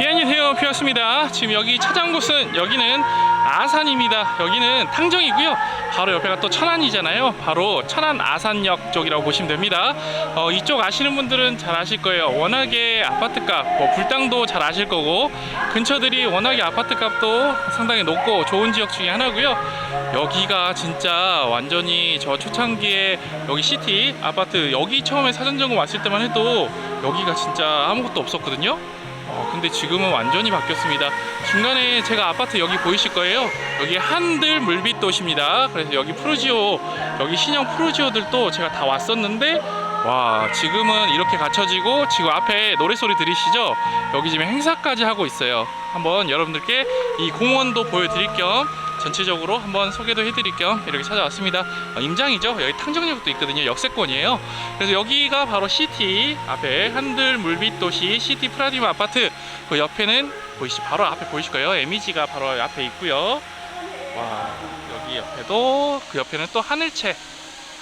예, 안녕하세요. 피었습니다. 지금 여기 찾아온 곳은 여기는 아산입니다. 여기는 탕정이고요. 바로 옆에가 또 천안이잖아요. 바로 천안 아산역 쪽이라고 보시면 됩니다. 어, 이쪽 아시는 분들은 잘 아실 거예요. 워낙에 아파트값, 뭐 불당도 잘 아실 거고 근처들이 워낙에 아파트값도 상당히 높고 좋은 지역 중에 하나고요. 여기가 진짜 완전히 저 초창기에 여기 시티 아파트 여기 처음에 사전 점검 왔을 때만 해도 여기가 진짜 아무것도 없었거든요. 어, 근데 지금은 완전히 바뀌었습니다. 중간에 제가 아파트 여기 보이실 거예요. 여기 한들 물빛 도시입니다. 그래서 여기 프루지오, 여기 신형 프루지오들도 제가 다 왔었는데, 와, 지금은 이렇게 갖춰지고, 지금 앞에 노래소리 들리시죠? 여기 지금 행사까지 하고 있어요. 한번 여러분들께 이 공원도 보여드릴 겸, 전체적으로 한번 소개도 해드릴 겸 이렇게 찾아왔습니다. 어, 임장이죠. 여기 탕정역도 있거든요. 역세권이에요. 그래서 여기가 바로 시티 앞에 한들 물빛 도시 시티 프라디움 아파트 그 옆에는 보이시 바로 앞에 보이실 거예요. 에미지가 바로 앞에 있고요. 와 여기 옆에도 그 옆에는 또 하늘채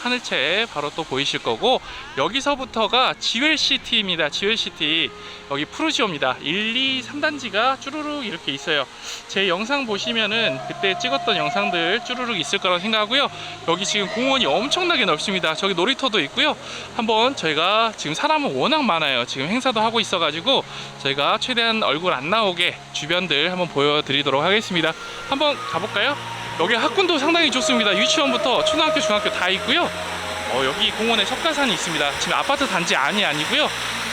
하늘채 바로 또 보이실 거고 여기서부터가 지웰시티입니다. 지웰시티 여기 푸르지오입니다. 1, 2, 3단지가 쭈루룩 이렇게 있어요. 제 영상 보시면은 그때 찍었던 영상들 쭈루룩 있을 거라고 생각하고요. 여기 지금 공원이 엄청나게 넓습니다. 저기 놀이터도 있고요. 한번 저희가 지금 사람은 워낙 많아요. 지금 행사도 하고 있어가지고 저희가 최대한 얼굴 안 나오게 주변들 한번 보여드리도록 하겠습니다. 한번 가볼까요? 여기 학군도 상당히 좋습니다. 유치원부터 초등학교, 중학교 다 있고요. 어, 여기 공원에 석가산이 있습니다. 지금 아파트 단지 안이 아니고요.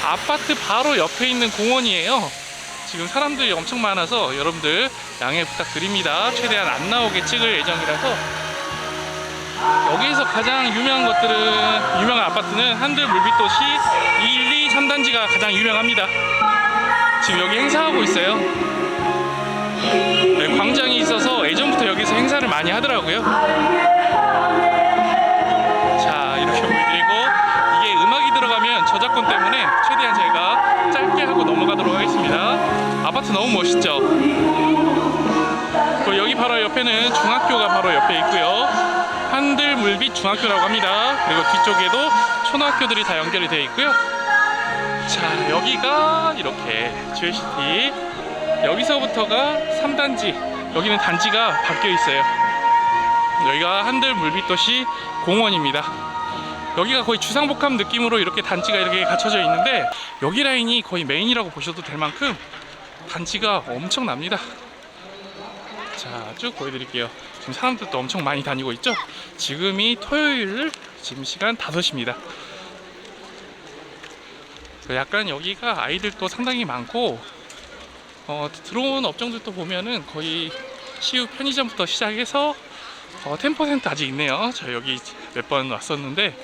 아파트 바로 옆에 있는 공원이에요. 지금 사람들이 엄청 많아서 여러분들 양해 부탁드립니다. 최대한 안 나오게 찍을 예정이라서 여기에서 가장 유명한 것들은 유명한 아파트는 한들 물빛도시 1, 2, 3단지가 가장 유명합니다. 지금 여기 행사하고 있어요. 네, 광장이 있어서 예전부터 여기서 행사를 많이 하더라고요. 자, 이렇게 보여드리고 이게 음악이 들어가면 저작권 때문에 최대한 저희가 짧게 하고 넘어가도록 하겠습니다. 아파트 너무 멋있죠? 그리고 여기 바로 옆에는 중학교가 바로 옆에 있고요. 한들 물빛 중학교라고 합니다. 그리고 뒤쪽에도 초등학교들이 다 연결이 되어 있고요. 자, 여기가 이렇게 주얼시티. 여기서부터가 3단지. 여기는 단지가 바뀌어 있어요. 여기가 한들 물빛도시 공원입니다. 여기가 거의 주상복합 느낌으로 이렇게 단지가 이렇게 갖춰져 있는데 여기 라인이 거의 메인이라고 보셔도 될 만큼 단지가 엄청납니다. 자, 쭉 보여드릴게요. 지금 사람들도 엄청 많이 다니고 있죠? 지금이 토요일 지금 시간 5시입니다. 약간 여기가 아이들도 상당히 많고 어, 들어온 업종들도 보면은 거의 시우 편의점부터 시작해서 어, 10% 아직 있네요. 저 여기 몇 번 왔었는데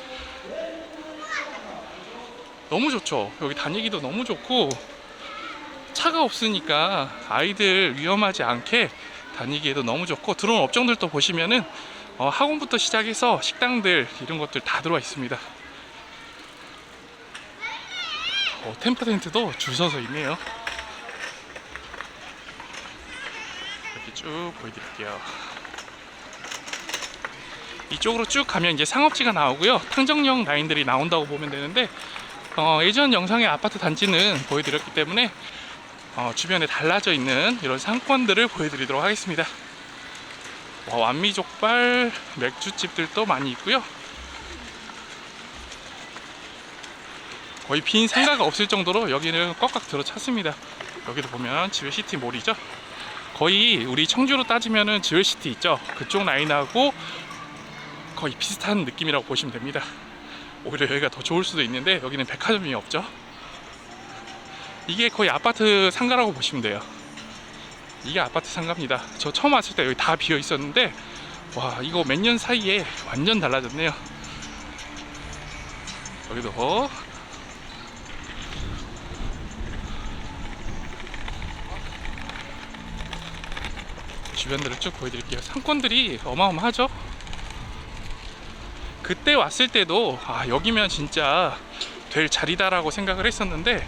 너무 좋죠. 여기 다니기도 너무 좋고 차가 없으니까 아이들 위험하지 않게 다니기에도 너무 좋고 들어온 업종들도 보시면은 어, 학원부터 시작해서 식당들 이런 것들 다 들어와 있습니다. 어, 10%도 줄 서서 있네요. 이렇게 쭉 보여드릴게요. 이쪽으로 쭉 가면 이제 상업지가 나오고요. 탕정역 라인들이 나온다고 보면 되는데 어, 예전 영상의 아파트 단지는 보여드렸기 때문에 어, 주변에 달라져 있는 이런 상권들을 보여드리도록 하겠습니다. 와, 완미족발 맥주집들도 많이 있고요. 거의 빈 상가가 없을 정도로 여기는 꽉꽉 들어 찼습니다. 여기도 보면 지웰시티 몰이죠. 거의 우리 청주로 따지면은 지웰시티 있죠. 그쪽 라인하고 거의 비슷한 느낌이라고 보시면 됩니다. 오히려 여기가 더 좋을 수도 있는데 여기는 백화점이 없죠. 이게 거의 아파트 상가라고 보시면 돼요. 이게 아파트 상가입니다. 저 처음 왔을 때 여기 다 비어 있었는데 와 이거 몇 년 사이에 완전 달라졌네요. 여기도 주변들을 쭉 보여드릴게요. 상권들이 어마어마하죠. 그때 왔을 때도 아 여기면 진짜 될 자리다라고 생각을 했었는데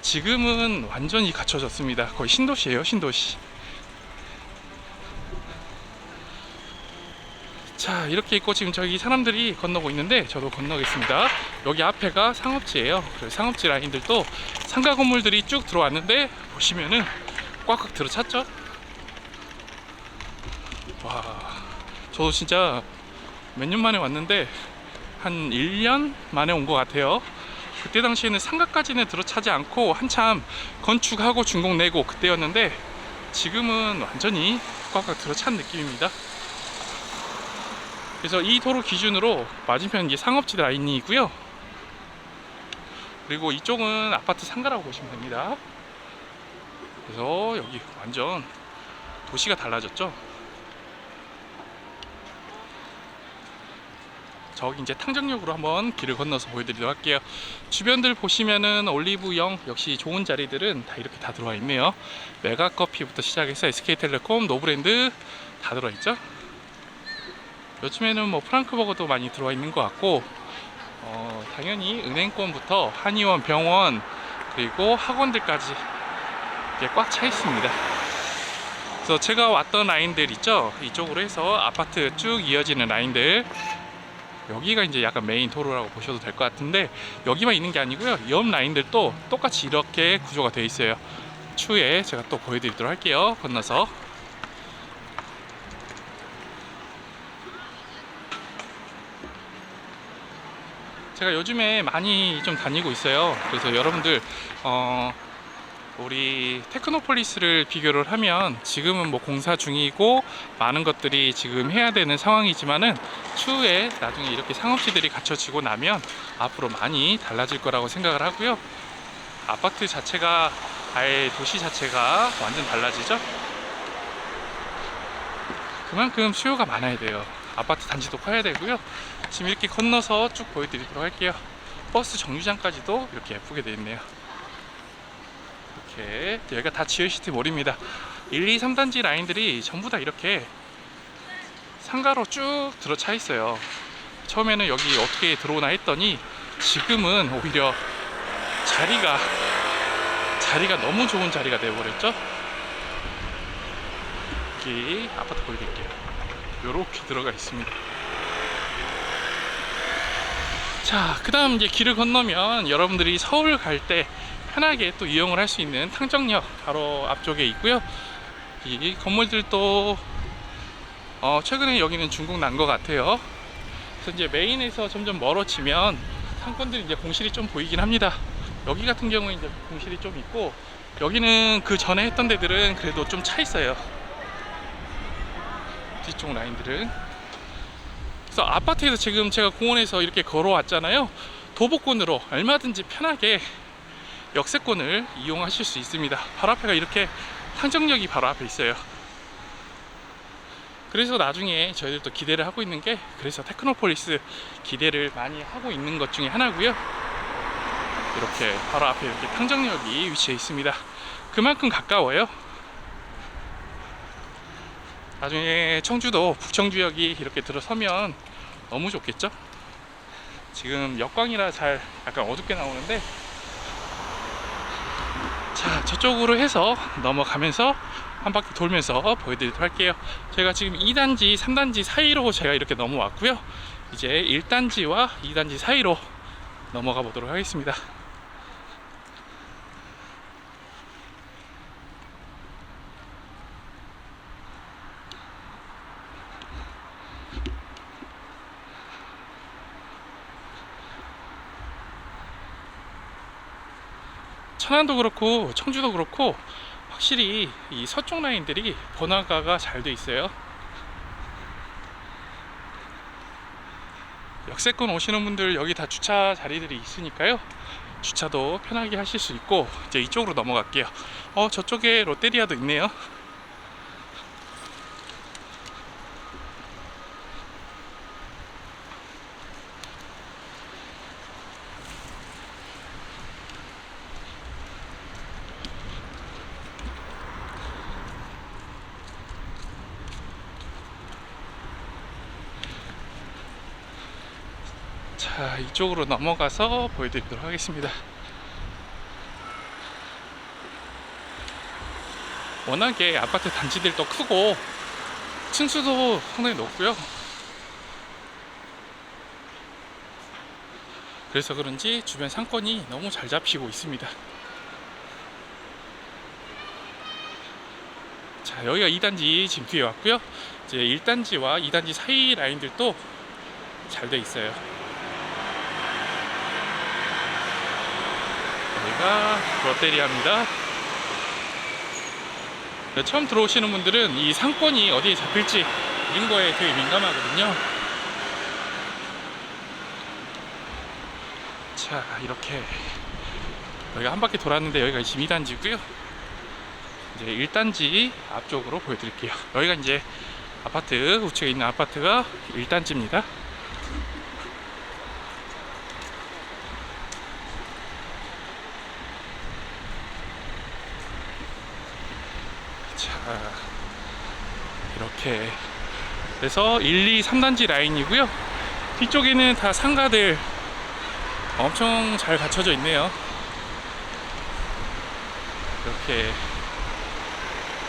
지금은 완전히 갖춰졌습니다. 거의 신도시예요, 신도시. 자, 이렇게 있고 지금 저기 사람들이 건너고 있는데 저도 건너겠습니다. 여기 앞에가 상업지예요. 그래서 상업지 라인들도 상가 건물들이 쭉 들어왔는데 보시면은 꽉꽉 들어찼죠. 와, 저도 진짜 몇 년 만에 왔는데 한 1년 만에 온 것 같아요. 그때 당시에는 상가까지는 들어차지 않고 한참 건축하고 준공 내고 그때였는데 지금은 완전히 꽉꽉 들어찬 느낌입니다. 그래서 이 도로 기준으로 맞은편 이게 상업지 라인이고요. 그리고 이쪽은 아파트 상가라고 보시면 됩니다. 그래서 여기 완전 도시가 달라졌죠. 저기 이제 탕정역으로 한번 길을 건너서 보여드리도록 할게요. 주변들 보시면은 올리브영 역시 좋은 자리들은 다 이렇게 다 들어와 있네요. 메가커피부터 시작해서 SK텔레콤, 노브랜드 다 들어와 있죠. 요즘에는 뭐 프랑크버거도 많이 들어와 있는 것 같고 어, 당연히 은행권부터 한의원, 병원 그리고 학원들까지 이게 꽉 차 있습니다. 그래서 제가 왔던 라인들 있죠. 이쪽으로 해서 아파트 쭉 이어지는 라인들 여기가 이제 약간 메인 도로라고 보셔도 될 것 같은데 여기만 있는 게 아니고요. 옆 라인들도 똑같이 이렇게 구조가 되어 있어요. 추후에 제가 또 보여드리도록 할게요. 건너서 제가 요즘에 많이 좀 다니고 있어요. 그래서 여러분들 어, 우리 테크노폴리스를 비교를 하면 지금은 뭐 공사 중이고 많은 것들이 지금 해야 되는 상황이지만은 추후에 나중에 이렇게 상업지들이 갖춰지고 나면 앞으로 많이 달라질 거라고 생각을 하고요. 아파트 자체가 아예 도시 자체가 완전 달라지죠. 그만큼 수요가 많아야 돼요. 아파트 단지도 커야 되고요. 지금 이렇게 건너서 쭉 보여드리도록 할게요. 버스 정류장까지도 이렇게 예쁘게 되어 있네요. 이렇게 여기가 다 지오시티 몰입니다. 1, 2, 3단지 라인들이 전부 다 이렇게 상가로 쭉 들어차 있어요. 처음에는 여기 어떻게 들어오나 했더니 지금은 오히려 자리가 자리가 너무 좋은 자리가 되어버렸죠. 여기 아파트 보여드릴게요. 요렇게 들어가 있습니다. 자, 그 다음 이제 길을 건너면 여러분들이 서울 갈 때 편하게 또 이용을 할 수 있는 탕정역 바로 앞쪽에 있고요. 이 건물들도 어, 최근에 여기는 중국 난 것 같아요. 그래서 이제 메인에서 점점 멀어지면 상권들이 이제 공실이 좀 보이긴 합니다. 여기 같은 경우에 이제 공실이 좀 있고 여기는 그 전에 했던 데들은 그래도 좀 차 있어요. 뒤쪽 라인들은. 그래서 아파트에서 지금 제가 공원에서 이렇게 걸어왔잖아요. 도보권으로 얼마든지 편하게 역세권을 이용하실 수 있습니다. 바로 앞에가 이렇게 탕정역이 바로 앞에 있어요. 그래서 나중에 저희들도 기대를 하고 있는 게 그래서 테크노폴리스 기대를 많이 하고 있는 것 중에 하나고요. 이렇게 바로 앞에 이렇게 탕정역이 위치해 있습니다. 그만큼 가까워요. 나중에 청주도 북청주역이 이렇게 들어서면 너무 좋겠죠? 지금 역광이라 잘 약간 어둡게 나오는데 자 저쪽으로 해서 넘어가면서 한 바퀴 돌면서 보여드리도록 할게요. 제가 지금 2단지 3단지 사이로 제가 이렇게 넘어왔고요. 이제 1단지와 2단지 사이로 넘어가 보도록 하겠습니다 천안도 그렇고 청주도 그렇고 확실히 이 서쪽 라인들이 번화가가 잘 돼 있어요. 역세권 오시는 분들 여기 다 주차 자리들이 있으니까요. 주차도 편하게 하실 수 있고 이제 이쪽으로 넘어갈게요. 어 저쪽에 롯데리아도 있네요. 자 이쪽으로 넘어가서 보여드리도록 하겠습니다. 워낙에 아파트 단지들도 크고 층수도 상당히 높고요. 그래서 그런지 주변 상권이 너무 잘 잡히고 있습니다. 자 여기가 2단지 지금 뒤에 왔고요. 이제 1단지와 2단지 사이 라인들도 잘 돼 있어요. 여기가 롯데리아입니다. 네, 처음 들어오시는 분들은 이 상권이 어디에 잡힐지 이런 거에 되게 민감하거든요. 자, 이렇게 여기가 한 바퀴 돌았는데 여기가 지금 2단지고요. 이제 1단지 앞쪽으로 보여드릴게요. 여기가 이제 아파트 우측에 있는 아파트가 1단지입니다. 자, 이렇게 그래서 1, 2, 3단지 라인이고요. 뒤쪽에는 다 상가들 엄청 잘 갖춰져 있네요. 이렇게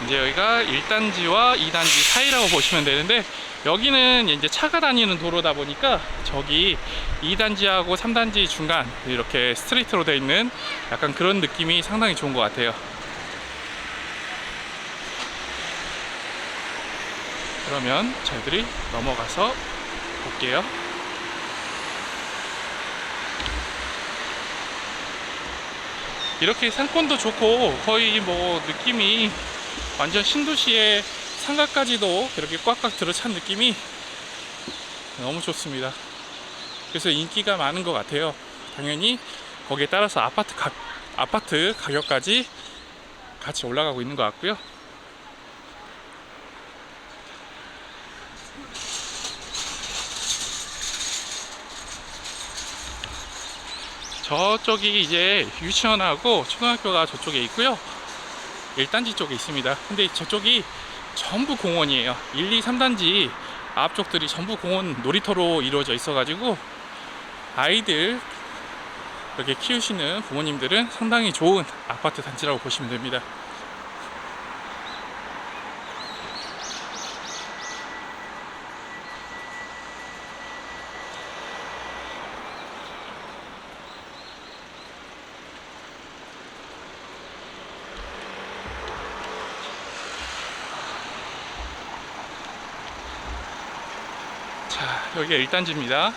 이제 여기가 1단지와 2단지 사이라고 보시면 되는데 여기는 이제 차가 다니는 도로다 보니까 저기 2단지하고 3단지 중간 이렇게 스트레이트로 되어 있는 약간 그런 느낌이 상당히 좋은 것 같아요. 그러면 저희들이 넘어가서 볼게요. 이렇게 상권도 좋고 거의 뭐 느낌이 완전 신도시의 상가까지도 이렇게 꽉꽉 들어찬 느낌이 너무 좋습니다. 그래서 인기가 많은 것 같아요. 당연히 거기에 따라서 아파트 가, 아파트 가격까지 같이 올라가고 있는 것 같고요. 저쪽이 이제 유치원하고 초등학교가 저쪽에 있고요. 1단지 쪽에 있습니다. 근데 저쪽이 전부 공원이에요. 1, 2, 3단지 앞쪽들이 전부 공원 놀이터로 이루어져 있어가지고 아이들 이렇게 키우시는 부모님들은 상당히 좋은 아파트 단지라고 보시면 됩니다. 자, 여기가 1단지입니다.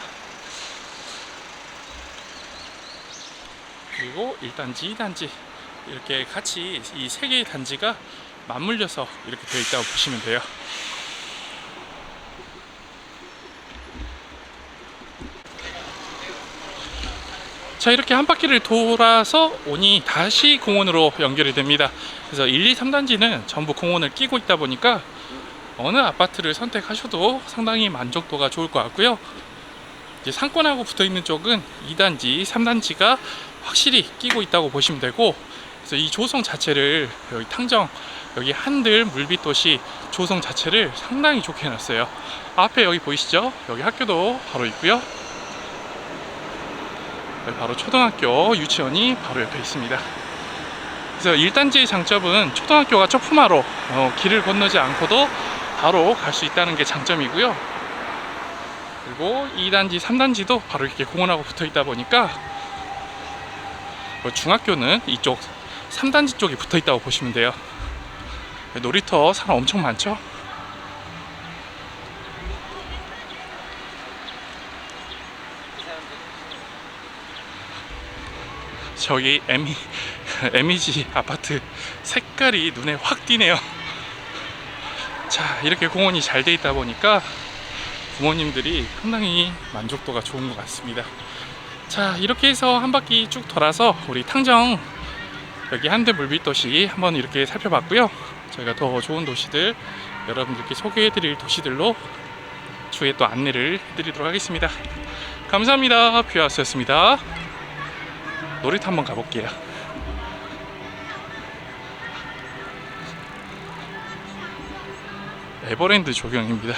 그리고 1단지, 2단지 이렇게 같이 이 세 개의 단지가 맞물려서 이렇게 되어 있다고 보시면 돼요. 자 이렇게 한 바퀴를 돌아서 오니 다시 공원으로 연결이 됩니다. 그래서 1, 2, 3단지는 전부 공원을 끼고 있다 보니까 어느 아파트를 선택하셔도 상당히 만족도가 좋을 것 같고요. 이제 상권하고 붙어 있는 쪽은 2단지, 3단지가 확실히 끼고 있다고 보시면 되고, 그래서 이 조성 자체를 여기 탕정, 여기 한들 물빛 도시 조성 자체를 상당히 좋게 해놨어요. 앞에 여기 보이시죠? 여기 학교도 바로 있고요. 바로 초등학교 유치원이 바로 옆에 있습니다. 그래서 1단지의 장점은 초등학교가 조그마로 어, 길을 건너지 않고도 바로 갈 수 있다는 게 장점이고요. 그리고 2단지, 3단지도 바로 이렇게 공원하고 붙어 있다 보니까 뭐 중학교는 이쪽 3단지 쪽에 붙어 있다고 보시면 돼요. 놀이터 사람 엄청 많죠? 저기 에미 에미지 아파트 색깔이 눈에 확 띄네요. 자 이렇게 공원이 잘 돼 있다 보니까 부모님들이 상당히 만족도가 좋은 것 같습니다. 자 이렇게 해서 한 바퀴 쭉 돌아서 우리 탕정 여기 한대 물빛 도시 한번 이렇게 살펴봤고요. 저희가 더 좋은 도시들 여러분들께 소개해드릴 도시들로 추후에 또 안내를 해드리도록 하겠습니다. 감사합니다. 뷰아스였습니다. 놀이터 한번 가볼게요. 에버랜드 조경입니다.